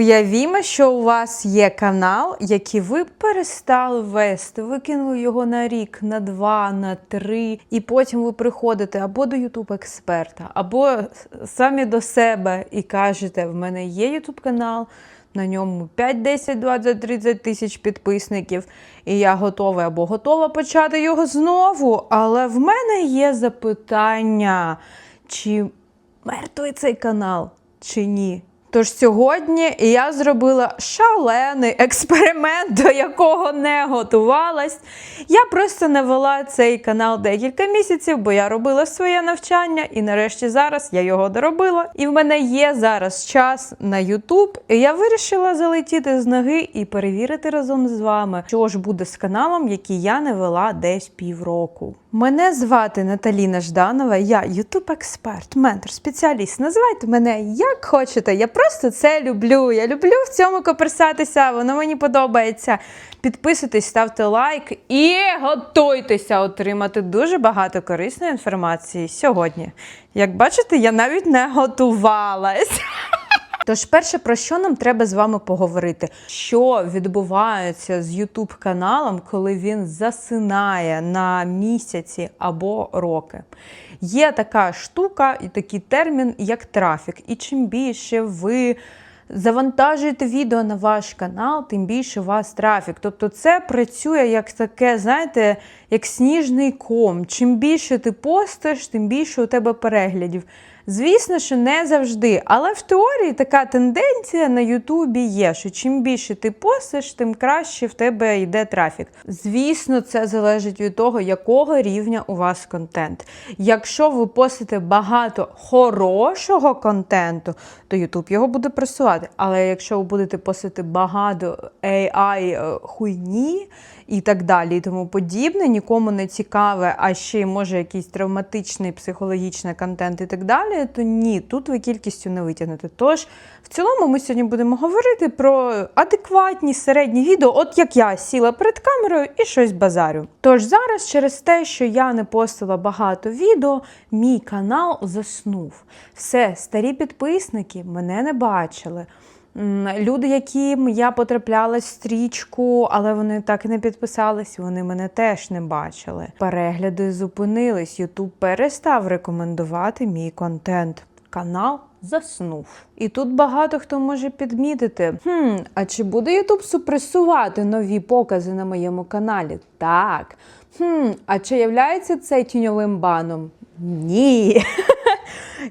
Уявімо, що у вас є канал, який ви перестали вести, ви кинули його на рік, на два, на три, і потім ви приходите або до Ютуб експерта, або самі до себе і кажете: в мене є Ютуб канал. На ньому 5, 10, 20, 30 тисяч підписників, і я готова або готова почати його знову. Але в мене є запитання, чи мертвий цей канал, чи ні. Тож сьогодні я зробила шалений експеримент, до якого не готувалась. Я просто не вела цей канал декілька місяців, бо я робила своє навчання, і нарешті зараз я його доробила. І в мене є зараз час на YouTube. І я вирішила залетіти з ноги і перевірити разом з вами, що ж буде з каналом, який я не вела десь півроку. Мене звати Наталіна Жданова, я ютуб-експерт, ментор, спеціаліст. Називайте мене як хочете. Я просто це люблю. Я люблю в цьому коперсатися, воно мені подобається. Підписуйтесь, ставте лайк і готуйтеся отримати дуже багато корисної інформації сьогодні. Як бачите, я навіть не готувалась. Тож, перше, про що нам треба з вами поговорити? Що відбувається з YouTube каналом, коли він засинає на місяці або роки? Є така штука і такий термін, як трафік. І чим більше ви завантажуєте відео на ваш канал, тим більше у вас трафік. Тобто це працює як таке, знаєте, як сніжний ком. Чим більше ти постиш, тим більше у тебе переглядів. Звісно, що не завжди, але в теорії така тенденція на Ютубі є, що чим більше ти постиш, тим краще в тебе йде трафік. Звісно, це залежить від того, якого рівня у вас контент. Якщо ви постите багато хорошого контенту, то Ютуб його буде просувати. Але якщо ви будете постити багато AI е, хуйні і так далі, і тому подібне, нікому не цікаве, а ще й може якийсь травматичний психологічний контент і так далі, то ні, тут ви кількістю не витягнете. Тож, в цілому, ми сьогодні будемо говорити про адекватні середні відео, от як я сіла перед камерою і щось базарю. Тож зараз, через те, що я не постила багато відео, мій канал заснув. Все, старі підписники мене не бачили. Люди, яким я потрапляла в стрічку, але вони так і не підписались, вони мене теж не бачили. Перегляди зупинились. Ютуб перестав рекомендувати мій контент. Канал заснув. І тут багато хто може підмітити: хм, а чи буде Ютуб супресувати нові покази на моєму каналі? Так. Хм, а чи являється це тіньовим баном? Ні.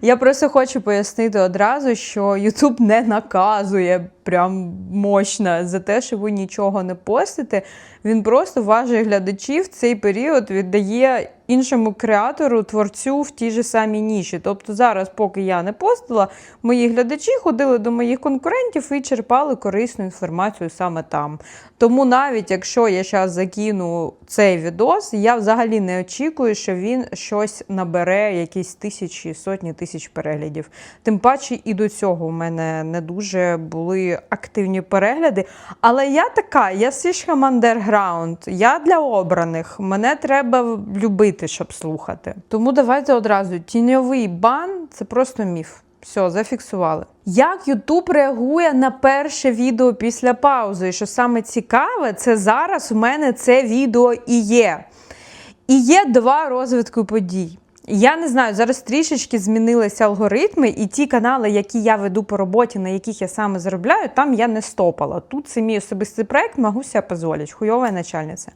Я просто хочу пояснити одразу, що YouTube не наказує прям мощно за те, що ви нічого не постите. Він просто ваших глядачів в цей період віддає іншому креатору, творцю в тій же самій ніші. Тобто зараз, поки я не постила, мої глядачі ходили до моїх конкурентів і черпали корисну інформацію саме там. Тому навіть якщо я зараз закину цей відос, я взагалі не очікую, що він щось набере, якісь тисячі, сотні тисяч переглядів. Тим паче і до цього у мене не дуже були активні перегляди. Але я така, я слишком андерграунд, я для обраних. Мене треба любити, щоб слухати. Тому давайте одразу тіньовий бан це просто міф. Все, зафіксували. Як Ютуб реагує на перше відео після паузи? І що саме цікаве, це зараз у мене це відео і є. І є два розвитку подій. Я не знаю, зараз трішечки змінилися алгоритми, і ті канали, які я веду по роботі, на яких я саме заробляю, там я не стопала. Тут це мій особистий проект, можу себе дозволити. Хуйова начальниця.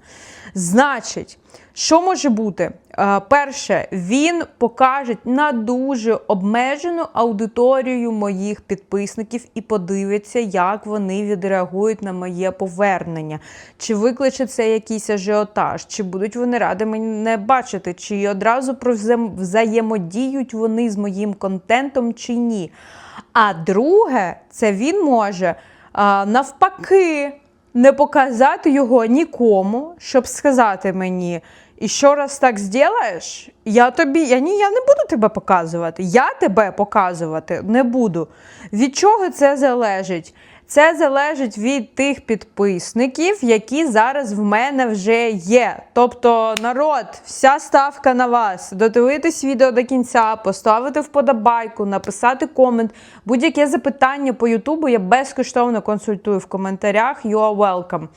Значить, що може бути? Е, Перше, він покаже на дуже обмежену аудиторію моїх підписників і подивиться, як вони відреагують на моє повернення. Чи викличе це якийсь ажіотаж, чи будуть вони раді мене бачити, чи одразу взаємодіють вони з моїм контентом, чи ні. А друге, це він може навпаки не показати його нікому, щоб сказати мені. І що раз так зробиш, я тобі, я ні, я не буду тебе показувати. Я тебе показувати не буду. Від чого це залежить? Це залежить від тих підписників, які зараз в мене вже є. Тобто, народ, вся ставка на вас. Додивитись відео до кінця, поставити вподобайку, написати комент. Будь-яке запитання по Ютубу я безкоштовно консультую в коментарях. You are welcome.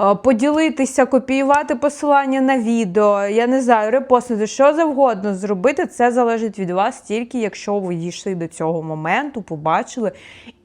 Е, Поділитися, копіювати посилання на відео, я не знаю, репостити, що завгодно зробити. Це залежить від вас тільки якщо ви дійшли до цього моменту, побачили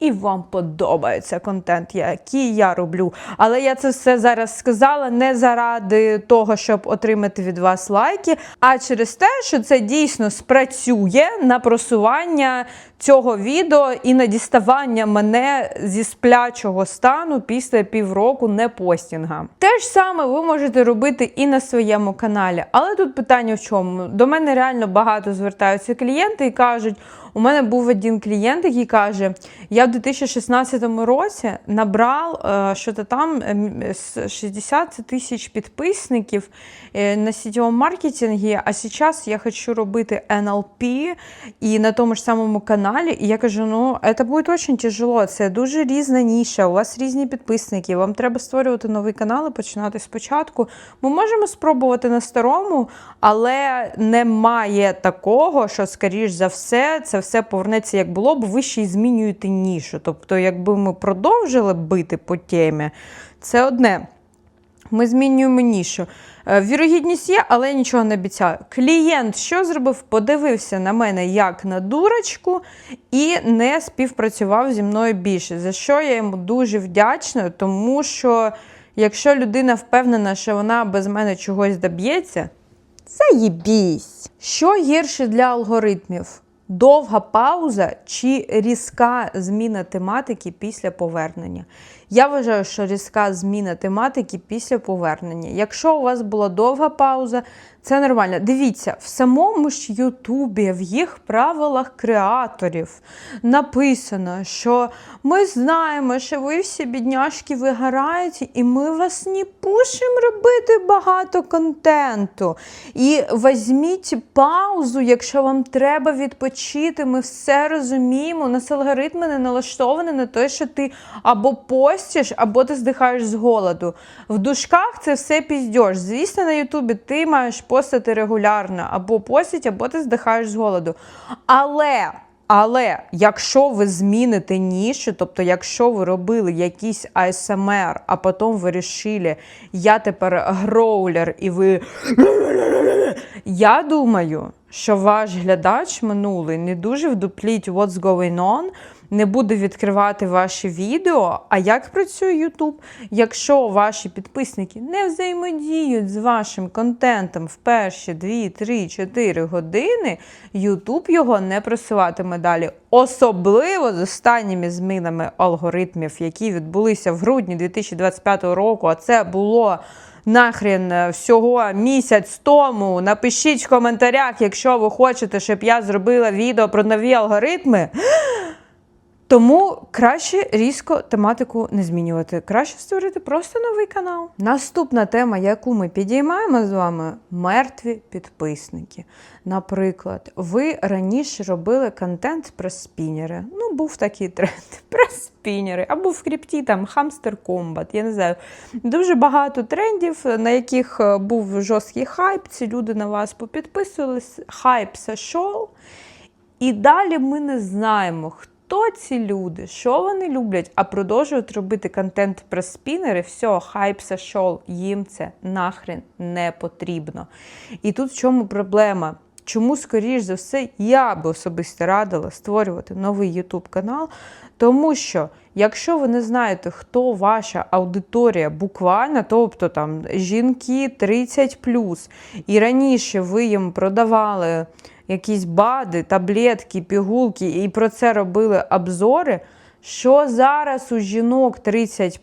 і вам подобається контент, який я роблю. Але я це все зараз сказала не заради того, щоб отримати від вас лайки, а через те, що це дійсно спрацює на просування цього відео і на діставання мене зі сплячого стану після півроку непостінга. Те ж саме ви можете робити і на своєму каналі. Але тут питання в чому? До мене реально багато звертаються клієнти і кажуть. У мене був один клієнт, який каже: я 2016 році набрав е, що там ем, 60 тисяч підписників е, на сетевому маркетингі, а зараз я хочу робити NLP і на тому ж самому каналі. І я кажу: ну це буде дуже тяжело. Це дуже різна ніша. У вас різні підписники. Вам треба створювати новий канал і починати спочатку. Ми можемо спробувати на старому, але немає такого, що, скоріш за все, це все повернеться як було, бо ви ще й змінюєте нішу. Тобто, якби ми продовжили бити по темі, це одне. Ми змінюємо нішу. Е, Вірогідність є, але я нічого не обіцяю. Клієнт що зробив? Подивився на мене як на дурочку і не співпрацював зі мною більше. За що я йому дуже вдячна, тому що якщо людина впевнена, що вона без мене чогось доб'ється, заєбісь. Що гірше для алгоритмів? Довга пауза чи різка зміна тематики після повернення? Я вважаю, що різка зміна тематики після повернення. Якщо у вас була довга пауза, це нормально. Дивіться, в самому ж Ютубі, в їх правилах креаторів написано, що ми знаємо, що ви всі бідняшки вигораєте, і ми вас не пушимо робити багато контенту. І візьміть паузу, якщо вам треба відпочити. Ми все розуміємо. У нас алгоритми не налаштовані на те, що ти або постиш, або ти здихаєш з голоду. В дужках це все піздьош. Звісно, на Ютубі ти маєш постити регулярно, або постить, або ти здихаєш з голоду. Але. Але якщо ви зміните нішу, тобто, якщо ви робили якийсь ASMR, а потім ви вирішили, я тепер гроулер, і ви. Я думаю, що ваш глядач минулий не дуже вдупліть what's going on, не буде відкривати ваші відео. А як працює YouTube? Якщо ваші підписники не взаємодіють з вашим контентом в перші 2, 3, 4 години, YouTube його не просуватиме далі. Особливо з останніми змінами алгоритмів, які відбулися в грудні 2025 року, а це було. Нахрін е, всього місяць тому. Напишіть в коментарях, якщо ви хочете, щоб я зробила відео про нові алгоритми. Тому краще різко тематику не змінювати. Краще створити просто новий канал. Наступна тема, яку ми підіймаємо з вами мертві підписники. Наприклад, ви раніше робили контент про спінери. Ну, був такий тренд про спінери, або в крипті там хамстер комбат. Я не знаю. Дуже багато трендів, на яких е, був жорсткий хайп. Ці люди на вас попідписувались. Хайп зайшов. І далі ми не знаємо, хто ці люди, що вони люблять, а продовжують робити контент про спінери, все, хайп сошов, їм це нахрен не потрібно. І тут в чому проблема? Чому, скоріш за все, я би особисто радила створювати новий YouTube канал, тому що якщо ви не знаєте, хто ваша аудиторія буквально, тобто там жінки 30 і раніше ви їм продавали якісь бади, таблетки, пігулки, і про це робили обзори. Що зараз у жінок 30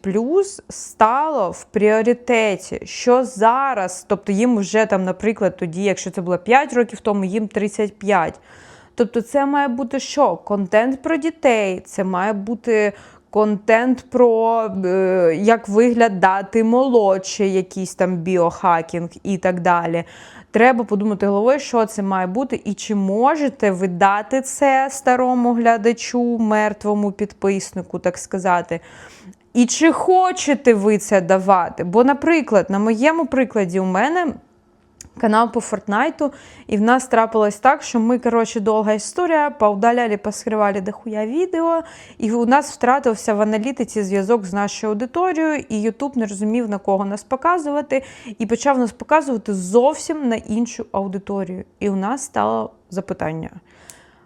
стало в пріоритеті? Що зараз, тобто їм вже там, наприклад, тоді, якщо це було 5 років тому, їм 35. Тобто, це має бути що? Контент про дітей, це має бути контент про е, як виглядати молодше, якийсь там біохакінг і так далі. Треба подумати головою, що це має бути, і чи можете ви дати це старому глядачу, мертвому підписнику, так сказати. І чи хочете ви це давати? Бо, наприклад, на моєму прикладі, у мене канал по Фортнайту, і в нас трапилось так, що ми, коротше, довга історія, поудаляли, поскривали дохуя відео, і у нас втратився в аналітиці зв'язок з нашою аудиторією, і Ютуб не розумів, на кого нас показувати, і почав нас показувати зовсім на іншу аудиторію. І у нас стало запитання.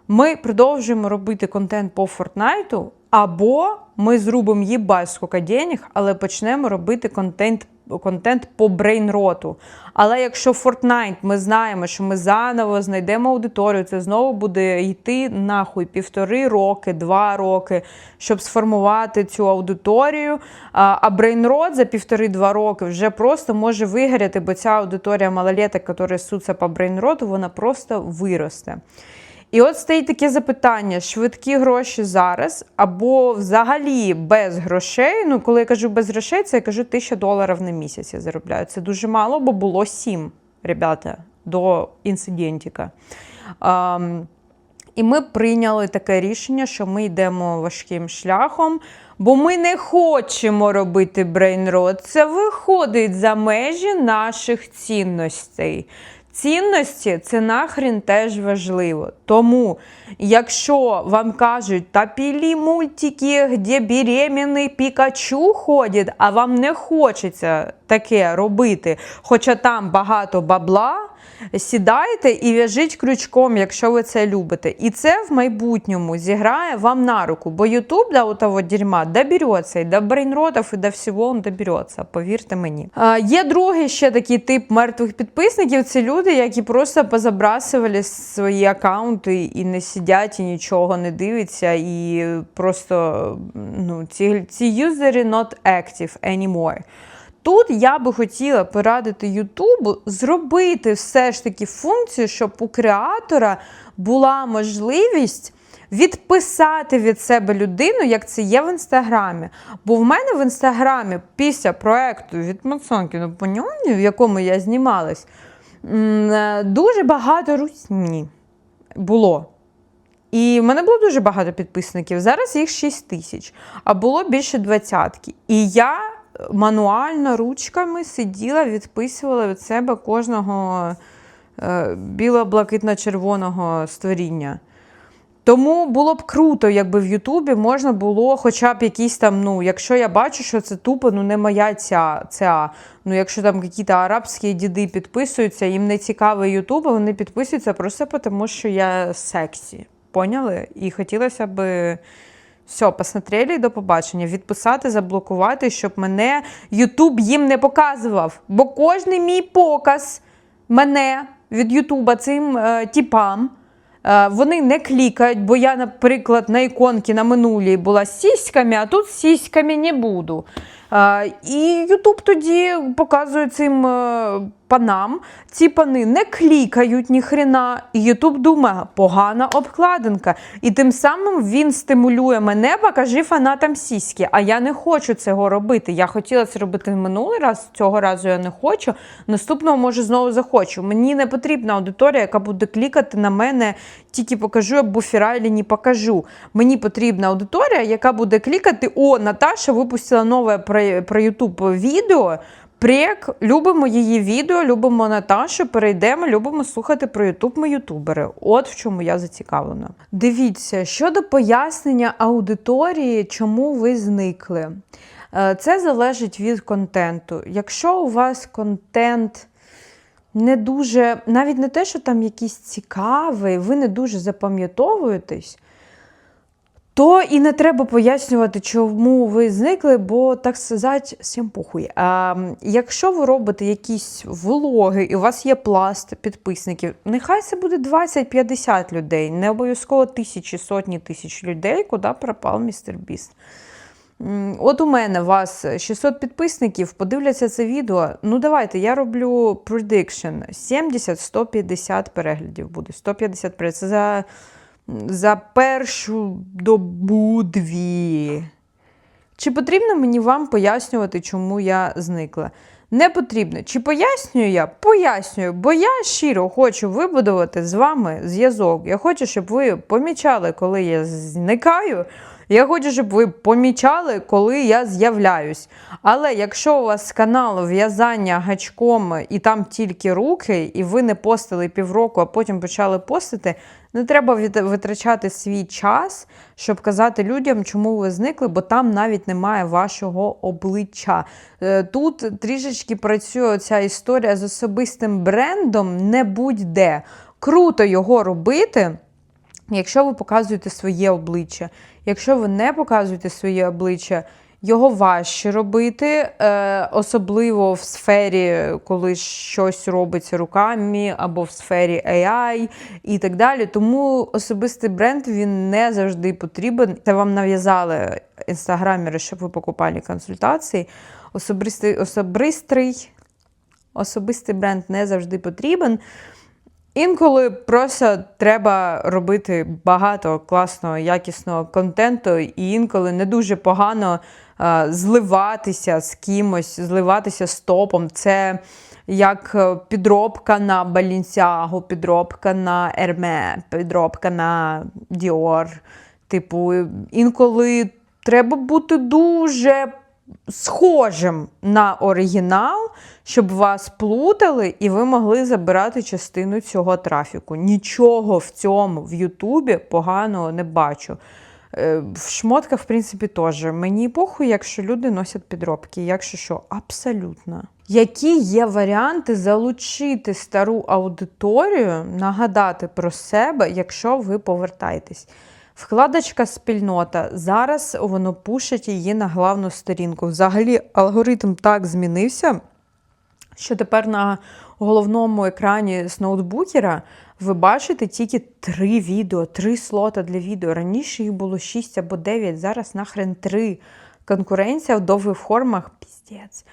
Ми продовжуємо робити контент по Фортнайту, або ми зробимо їбать скільки денег, але почнемо робити контент, контент по брейнроту. Але якщо Fortnite ми знаємо, що ми заново знайдемо аудиторію, це знову буде йти нахуй півтори роки, два роки, щоб сформувати цю аудиторію. А, брейнрот за півтори-два роки вже просто може вигоряти, бо ця аудиторія малолеток, які суться по брейнроту, вона просто виросте. І от стоїть таке запитання: швидкі гроші зараз, або взагалі без грошей. Ну, коли я кажу без грошей, це я кажу тисяча доларів на місяць я заробляю. Це дуже мало, бо було сім, ребята, до інцидентіка. Ам, і ми прийняли таке рішення, що ми йдемо важким шляхом, бо ми не хочемо робити брейнрот. Це виходить за межі наших цінностей. Цінності це нахрін теж важливо. Тому, якщо вам кажуть, та пілі мультики, де беременний Пікачу ходить, а вам не хочеться таке робити, хоча там багато бабла, сідайте і в'яжіть крючком, якщо ви це любите. І це в майбутньому зіграє вам на руку, бо Ютуб до того дерьма добереться, і до брейнротів, і до всього він добереться, повірте мені. А, є другий ще такий тип мертвих підписників. Це люди, які просто позабрасували свої аккаунти і не сидять, і нічого не дивляться, і просто ну, ці, ці юзери not active anymore. Тут я би хотіла порадити Ютубу зробити все ж таки функцію, щоб у креатора була можливість відписати від себе людину, як це є в інстаграмі. Бо в мене в інстаграмі після проекту від Мацонкіну Поньоні, в якому я знімалась, дуже багато русні було. І в мене було дуже багато підписників. Зараз їх 6 тисяч, а було більше двадцятки. І я мануально ручками сиділа, відписувала від себе кожного е, біло-блакитно-червоного створіння. Тому було б круто, якби в Ютубі можна було хоча б якісь там, ну, якщо я бачу, що це тупо, ну не моя ця, ця. Ну, якщо там якісь арабські діди підписуються, їм не цікавий Ютуб, вони підписуються просто тому, що я сексі. Поняли? І хотілося б. Все, посмотрели до побачення. Відписати, заблокувати, щоб мене Ютуб їм не показував. Бо кожний мій показ мене від Ютуба цим е, тіпам. Е, Вони не клікають, бо я, наприклад, на іконці на минулій була з сіськами, а тут з сіськами не буду. І Ютуб тоді показує цим е, панам. Ці пани не клікають ніхрена, і Ютуб думає, погана обкладинка. І тим самим він стимулює мене, покажи фанатам сіськи. А я не хочу цього робити. Я хотіла це робити минулий раз, цього разу я не хочу. Наступного, може, знову захочу. Мені не потрібна аудиторія, яка буде клікати на мене, тільки покажу, або фірайлі не покажу. Мені потрібна аудиторія, яка буде клікати: О, Наташа випустила нове про, про YouTube відео. Прек, любимо її відео, любимо Наташу, перейдемо, любимо слухати про Ютуб. Ми ютубери. От в чому я зацікавлена. Дивіться, щодо пояснення аудиторії, чому ви зникли. Е, Це залежить від контенту. Якщо у вас контент не дуже, навіть не те, що там якийсь цікавий, ви не дуже запам'ятовуєтесь. То і не треба пояснювати, чому ви зникли, бо так сказати, всім похуй. А, якщо ви робите якісь влоги, і у вас є пласт підписників, нехай це буде 20-50 людей, не обов'язково тисячі, сотні тисяч людей, куди пропав містер Біст. От у мене вас 600 підписників, подивляться це відео. Ну, давайте, я роблю prediction. 70-150 переглядів буде. 150 переглядів. Це за, за першу добу дві. Чи потрібно мені вам пояснювати, чому я зникла? Не потрібно. Чи пояснюю я? Пояснюю, бо я щиро хочу вибудувати з вами зв'язок. Я хочу, щоб ви помічали, коли я зникаю. Я хочу, щоб ви помічали, коли я з'являюсь. Але якщо у вас канал в'язання гачком і там тільки руки, і ви не постили півроку, а потім почали постити, не треба витрачати свій час, щоб казати людям, чому ви зникли, бо там навіть немає вашого обличчя. Е, Тут трішечки працює ця історія з особистим брендом не будь-де. Круто його робити. Якщо ви показуєте своє обличчя, якщо ви не показуєте своє обличчя, його важче робити, е, особливо в сфері, коли щось робиться руками, або в сфері AI і так далі. Тому особистий бренд він не завжди потрібен. Це вам нав'язали інстаграмери, щоб ви покупали консультації. Особистий, особистий, особистий бренд не завжди потрібен. Інколи просто треба робити багато класного, якісного контенту, і інколи не дуже погано е, зливатися з кимось, зливатися з топом. Це як е, підробка на Balenciaga, підробка на Hermès, підробка на Dior. Типу, інколи треба бути дуже схожим на оригінал, щоб вас плутали і ви могли забирати частину цього трафіку. Нічого в цьому в Ютубі поганого не бачу. Е, В шмотках, в принципі, теж. Мені похуй, якщо люди носять підробки. Якщо що, абсолютно. Які є варіанти залучити стару аудиторію, нагадати про себе, якщо ви повертаєтесь? Вкладочка спільнота. Зараз воно пушить її на главну сторінку. Взагалі, алгоритм так змінився, що тепер на головному екрані з ноутбукера ви бачите тільки три відео, три слота для відео. Раніше їх було 6 або 9, зараз нахрен 3. Конкуренція в довгих формах піздець.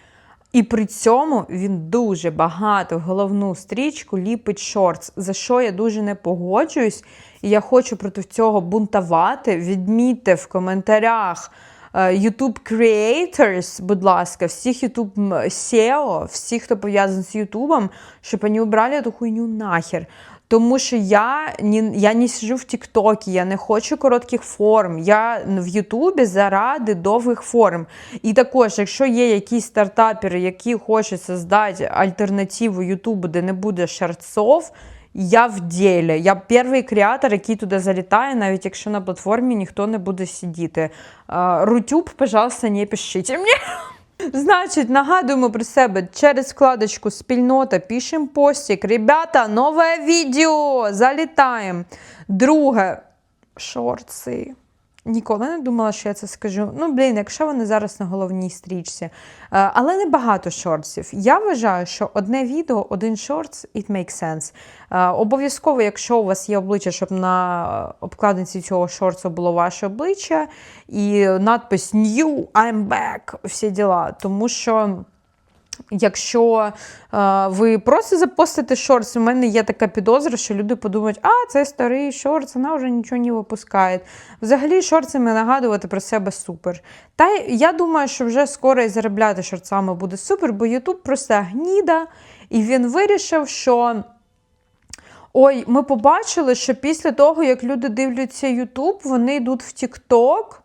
І при цьому він дуже багато головну стрічку ліпить шортс, за що я дуже не погоджуюсь. І я хочу проти цього бунтувати. Відмітьте в коментарях е, YouTube Creators, будь ласка, всіх YouTube SEO, всіх, хто пов'язаний з YouTube, щоб вони убрали ту хуйню нахер. Тому що я не, я не сижу в Тіктокі, я не хочу коротких форм. Я в Ютубі заради довгих форм. І також, якщо є якісь стартапери, які хочуть создати альтернативу Ютубу, де не буде шарцов, я в ділі. Я перший креатор, який туди залітає, навіть якщо на платформі ніхто не буде сидіти. Рутюб, пожалуйста, не пишіть мені. Значить, нагадуємо про себе через вкладочку спільнота, пишемо постик. Ребята, нове відео! Залітаємо. Друге, шорти. Ніколи не думала, що я це скажу. Ну, блін, якщо вони зараз на головній стрічці. Е, Але не багато шортсів. Я вважаю, що одне відео, один шортс, it makes sense. Е, Обов'язково, якщо у вас є обличчя, щоб на обкладинці цього шортсу було ваше обличчя і надпис New, I'm back, всі діла. Тому що. Якщо е, ви просто запостите шортс, у мене є така підозра, що люди подумають, а це старий шортс, вона вже нічого не випускає. Взагалі, шорцами нагадувати про себе супер. Та я думаю, що вже скоро і заробляти шорцами буде супер, бо Ютуб просто гніда, і він вирішив, що. Ой, ми побачили, що після того, як люди дивляться Ютуб, вони йдуть в Тікток.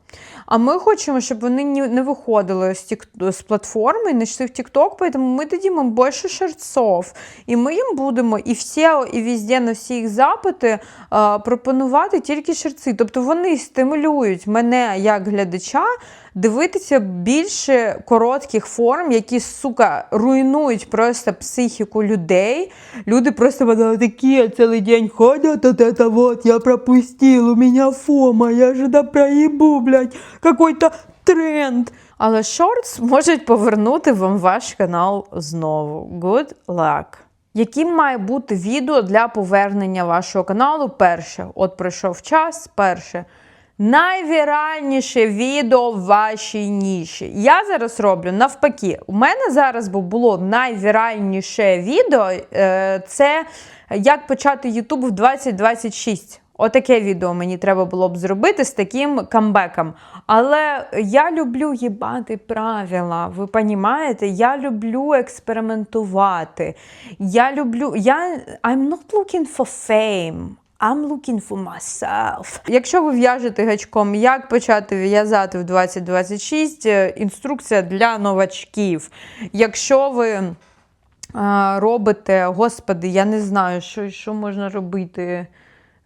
А ми хочемо, щоб вони не виходили з, тік... з платформи і не йшли в TikTok, тому ми дадімо їм більше шерцов. І ми їм будемо і все, і везде на всі їх запити пропонувати тільки шерци. Тобто вони стимулюють мене як глядача дивитися більше коротких форм, які, сука, руйнують просто психіку людей. Люди просто вони такі цілий день ходять, от это вот, я пропустил, у меня фома, я же да проебу, блядь, какой-то тренд. Але шортс можуть повернути вам ваш канал знову. Good luck! Яким має бути відео для повернення вашого каналу? Перше, от пройшов час, перше. Найвіральніше відео в вашій ніші. Я зараз роблю навпаки. У мене зараз було найвіральніше відео. е, Це як почати YouTube в 2026. Отаке відео мені треба було б зробити з таким камбеком. Але я люблю їбати правила. Ви розумієте? Я люблю експериментувати. Я люблю. Я I'm not looking for fame. I'm looking for myself. Якщо ви в'яжете гачком, як почати в'язати в 2026, е, інструкція для новачків. Якщо ви а, робите, господи, я не знаю, що, що можна робити.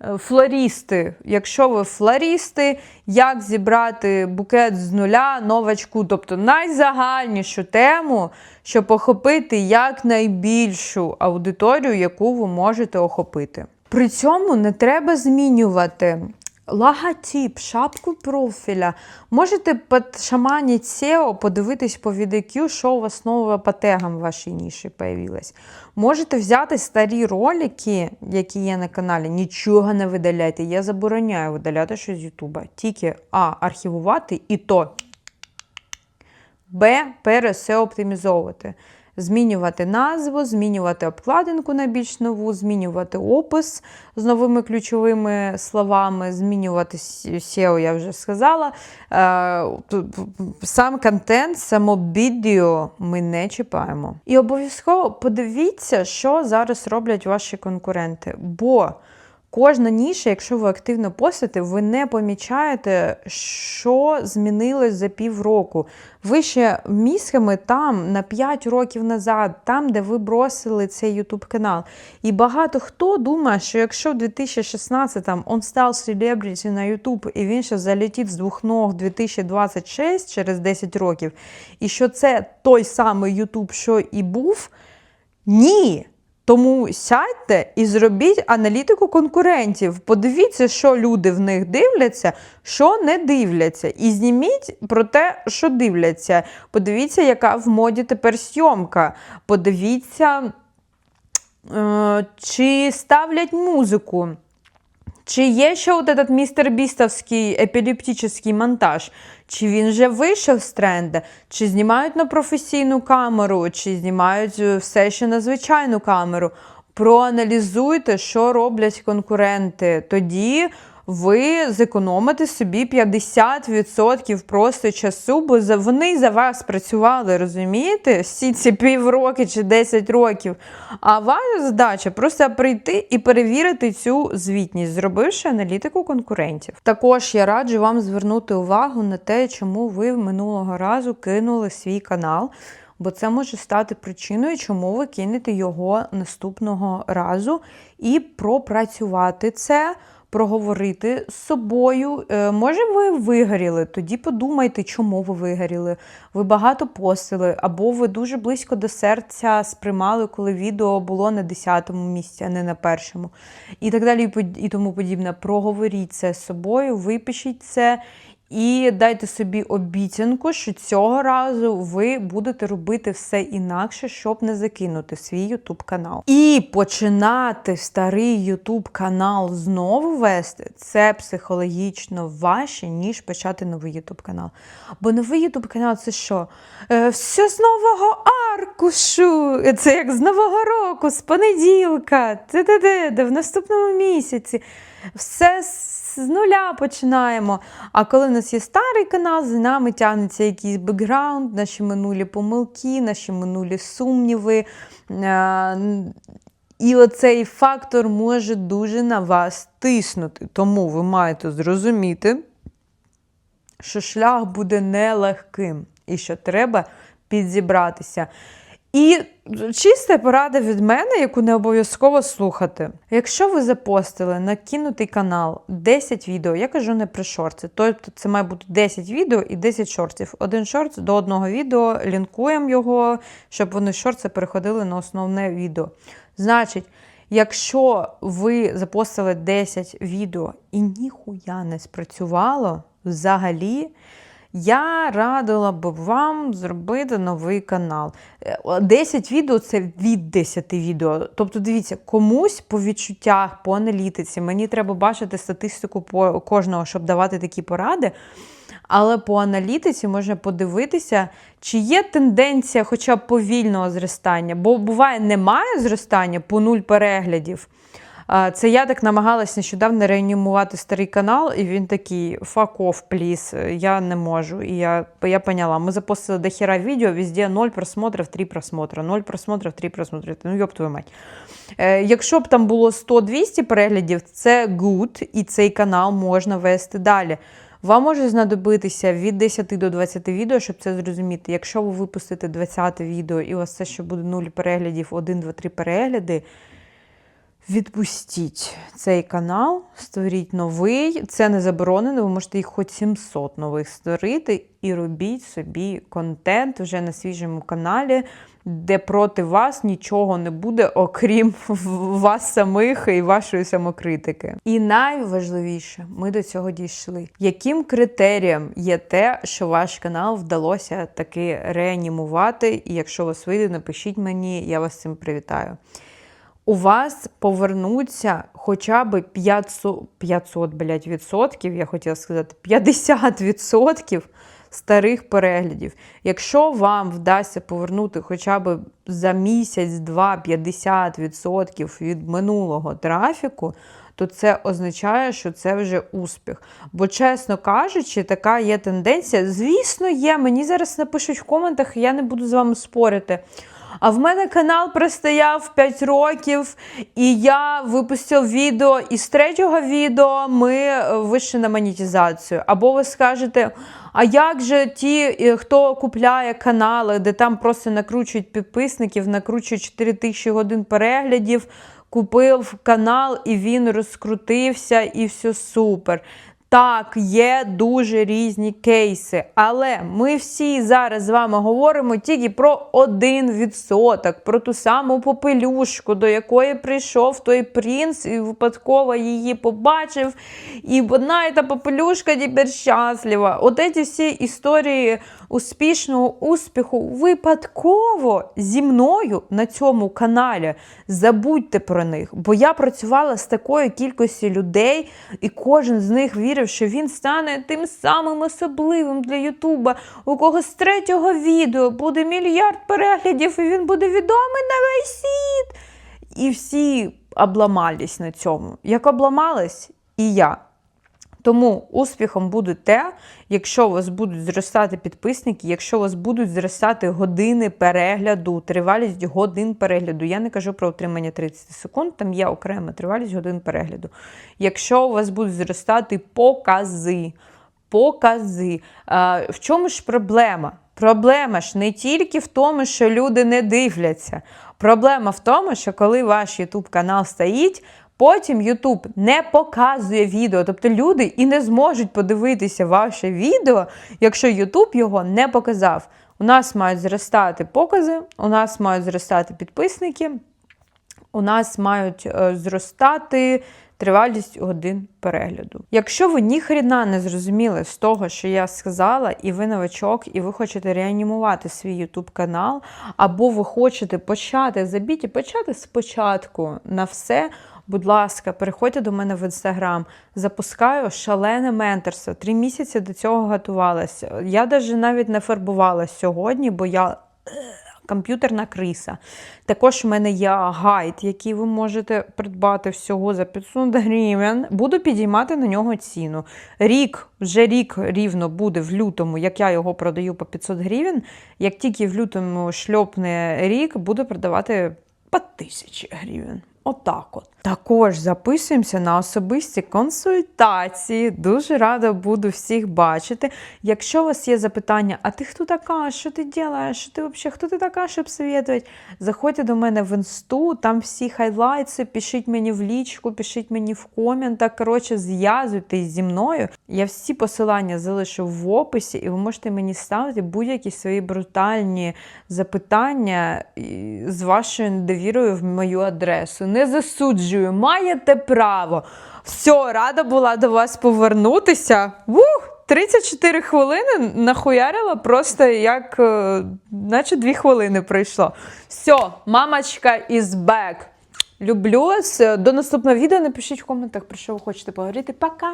Е, Флорісти, якщо ви флорісти, як зібрати букет з нуля новачку, тобто найзагальнішу тему, щоб охопити якнайбільшу аудиторію, яку ви можете охопити. При цьому не треба змінювати логотип, шапку профіля. Можете підшаманити SEO, подивитись по VDQ, що у вас нового по тегам в вашій ніші появилось. Можете взяти старі ролики, які є на каналі, нічого не видаляйте. Я забороняю видаляти щось з Ютуба. Тільки А. Архівувати і то. Б. Пересеоптимізовувати. Змінювати назву, змінювати обкладинку на більш нову, змінювати опис з новими ключовими словами, змінювати SEO, я вже сказала. Е, Сам контент, само відео ми не чіпаємо. І обов'язково подивіться, що зараз роблять ваші конкуренти. Бо Кожна ніша, якщо ви активно постите, ви не помічаєте, що змінилось за півроку. Ви ще мізками там на 5 років назад, там, де ви бросили цей YouTube канал. І багато хто думає, що якщо в 2016-му он став селебріті на YouTube, і він ще залетить з двох ног 2026 через 10 років, і що це той самий YouTube, що і був, ні. Тому сядьте і зробіть аналітику конкурентів. Подивіться, що люди в них дивляться, що не дивляться. І зніміть про те, що дивляться. Подивіться, яка в моді тепер сйомка. Подивіться, е чи ставлять музику. Чи є ще от этот містер Бістовський епілептичний монтаж? Чи він вже вийшов з тренда, Чи знімають на професійну камеру, чи знімають все ще на звичайну камеру? Проаналізуйте, що роблять конкуренти. Тоді ви зекономите собі 50% просто часу, бо вони за вас працювали, розумієте? Всі ці півроки чи 10 років. А ваша задача просто прийти і перевірити цю звітність, зробивши аналітику конкурентів. Також я раджу вам звернути увагу на те, чому ви минулого разу кинули свій канал. Бо це може стати причиною, чому ви кинете його наступного разу, і пропрацювати це проговорити з собою. Е, може, ви вигоріли, тоді подумайте, чому ви вигоріли. Ви багато постили, або ви дуже близько до серця сприймали, коли відео було на 10-му місці, а не на першому. І так далі, і тому подібне. Проговоріть це з собою, випишіть це. І дайте собі обіцянку, що цього разу ви будете робити все інакше, щоб не закинути свій YouTube канал. І починати старий YouTube канал знову вести це психологічно важче, ніж почати новий YouTube канал. Бо новий YouTube канал це що? Е, все з нового аркушу. Це як з Нового року, з понеділка, де в наступному місяці. Все з нуля починаємо. А коли в нас є старий канал, за нами тягнеться якийсь бекграунд, наші минулі помилки, наші минулі сумніви. Е, і оцей фактор може дуже на вас тиснути. Тому ви маєте зрозуміти, що шлях буде нелегким і що треба підзібратися. І чиста порада від мене, яку не обов'язково слухати. Якщо ви запостили на кинутий канал 10 відео, я кажу не про шорти, тобто це має бути 10 відео і 10 шортів. Один шорт до одного відео, лінкуємо його, щоб вони шорти переходили на основне відео. Значить, якщо ви запостили 10 відео і ніхуя не спрацювало взагалі. Я радила б вам зробити новий канал. 10 е, відео це від 10 відео. Тобто, дивіться, комусь по відчуттях, по аналітиці, мені треба бачити статистику кожного, щоб давати такі поради. Але по аналітиці можна подивитися, чи є тенденція хоча б повільного зростання, бо буває, немає зростання по нуль переглядів. Це я так намагалась нещодавно реанімувати старий канал, і він такий fuck off, я не можу. І я, я поняла. Ми запостили до хера відео, везде 0 просмотрів, 3 просмотри, 0 просмотрів, 3 просмотри. Ну, йоп твою мать. Е, Якщо б там було 100-200 переглядів, це good, і цей канал можна вести далі. Вам може знадобитися від 10 до 20 відео, щоб це зрозуміти. Якщо ви випустите 20 відео і у вас все ще буде 0 переглядів, 1, 2, 3 перегляди, відпустіть цей канал, створіть новий. Це не заборонено, ви можете їх хоч 700 нових створити і робіть собі контент вже на свіжому каналі, де проти вас нічого не буде, окрім вас самих і вашої самокритики. І найважливіше, ми до цього дійшли. Яким критерієм є те, що ваш канал вдалося таки реанімувати? І якщо вас вийде, напишіть мені, я вас цим привітаю. У вас повернуться хоча б 500, 500 блядь, відсотків, я хотіла сказати, 50 відсотків старих переглядів. Якщо вам вдасться повернути хоча б за місяць-два 50% від минулого трафіку, то це означає, що це вже успіх. Бо, чесно кажучи, така є тенденція. Звісно, є. Мені зараз напишуть в коментах, я не буду з вами спорити. А в мене канал простояв 5 років, і я випустив відео, і з третього відео ми е, вийшли на монетизацію. Або ви скажете, а як же ті, е, хто купляє канали, де там просто накручують підписників, накручують 4 тисячі годин переглядів, купив канал, і він розкрутився, і все супер. Так, є дуже різні кейси, але ми всі зараз з вами говоримо тільки про один відсоток, про ту саму попелюшку, до якої прийшов той принц і випадково її побачив. І одна і та попелюшка тепер щаслива. От ці всі історії успішного успіху випадково зі мною на цьому каналі. Забудьте про них, бо я працювала з такою кількістю людей, і кожен з них вірив, що він стане тим самим особливим для Ютуба, у кого з третього відео буде мільярд переглядів, і він буде відомий на весь світ. І всі обламались на цьому. Як обламалась і я. Тому успіхом буде те, якщо у вас будуть зростати підписники, якщо у вас будуть зростати години перегляду, тривалість годин перегляду. Я не кажу про отримання 30 секунд, там є окрема тривалість годин перегляду. Якщо у вас будуть зростати покази, покази. В чому ж проблема? Проблема ж не тільки в тому, що люди не дивляться. Проблема в тому, що коли ваш YouTube канал стоїть, Потім YouTube не показує відео, тобто люди і не зможуть подивитися ваше відео, якщо YouTube його не показав. У нас мають зростати покази, у нас мають зростати підписники, у нас мають е, зростати тривалість годин перегляду. Якщо ви ніхрена не зрозуміли з того, що я сказала, і ви новачок, і ви хочете реанімувати свій YouTube канал, або ви хочете почати забіть і почати спочатку на все. Будь ласка, переходьте до мене в інстаграм. Запускаю шалене менторство. Три місяці до цього готувалася. Я навіть не фарбувалася сьогодні, бо я комп'ютерна криса. Також в мене є гайд, який ви можете придбати всього за 500 гривень. Буду підіймати на нього ціну. Рік, вже рік рівно буде в лютому, як я його продаю по 500 гривень. Як тільки в лютому шльопне рік, буду продавати по 1000 гривень. Отак от. Також записуємося на особисті консультації. Дуже рада буду всіх бачити. Якщо у вас є запитання, а ти хто така? Що ти робиш? Що ти взагалі, хто ти така, щоб советувати? Заходьте до мене в інсту, там всі хайлайтси, пишіть мені в лічку, пишіть мені в коментах. Коротше, зв'язуйтесь зі мною. Я всі посилання залишу в описі, і ви можете мені ставити будь-які свої брутальні запитання з вашою недовірою в мою адресу. Не засуджую, маєте право. Все, рада була до вас повернутися. Ух! 34 хвилини нахуярила просто як, е, наче 2 хвилини пройшло. Все, мамочка is back. Люблю вас. До наступного відео. Напишіть в коментах, про що ви хочете поговорити. Пока!